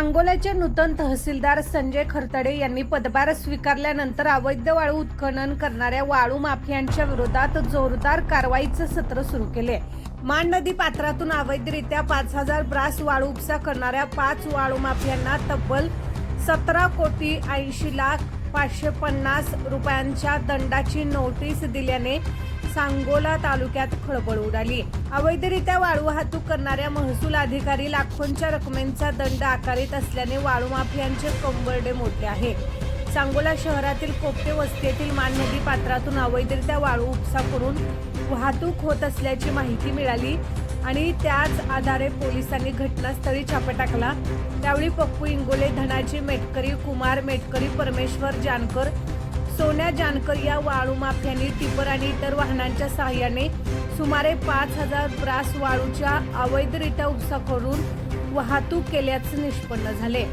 सांगोल्याचे नूतन तहसीलदार संजय खरतडे यांनी पदभार स्वीकारल्यानंतर अवैध वाळू उत्खनन करणाऱ्या वाळू माफियांच्या विरोधात जोरदार कारवाईचं सत्र सुरू केले. मान नदी पात्रातून अवैधरित्या पाच हजार ब्रास वाळू उपसा करणाऱ्या पाच वाळू माफियांना तब्बल सतरा कोटी ऐंशी लाख पाचशे पन्नास रुपयांच्या दंडाची नोटीस दिल्याने सांगोला तालुक्यात खळबळ उडाली. अवैधरित्या वाळू वाहतूक करणाऱ्या महसूल अधिकारी लाखोंच्या रकमेंचा दंड आकारित असल्याने वाळू माफियांचे कंबरडे मोठे आहे. सांगोला शहरातील कोपटे वस्तीतील मान नदी पात्रातून अवैधरित्या वाळू उपसा करून वाहतूक होत असल्याची माहिती मिळाली आणि त्याच आधारे पोलिसांनी घटनास्थळी छापा टाकला. त्यावेळी पप्पू इंगोले धनाजी मेटकरी कुमार मेटकरी परमेश्वर जानकर सोन्या जानकर या वाळू माफियांनी टिपर आणि इतर वाहनांच्या सहाय्याने सुमारे पाच हजार ब्रास वाळूच्या अवैधरित्या उपसा करून वाहतूक केल्याचे निष्पन्न झाले.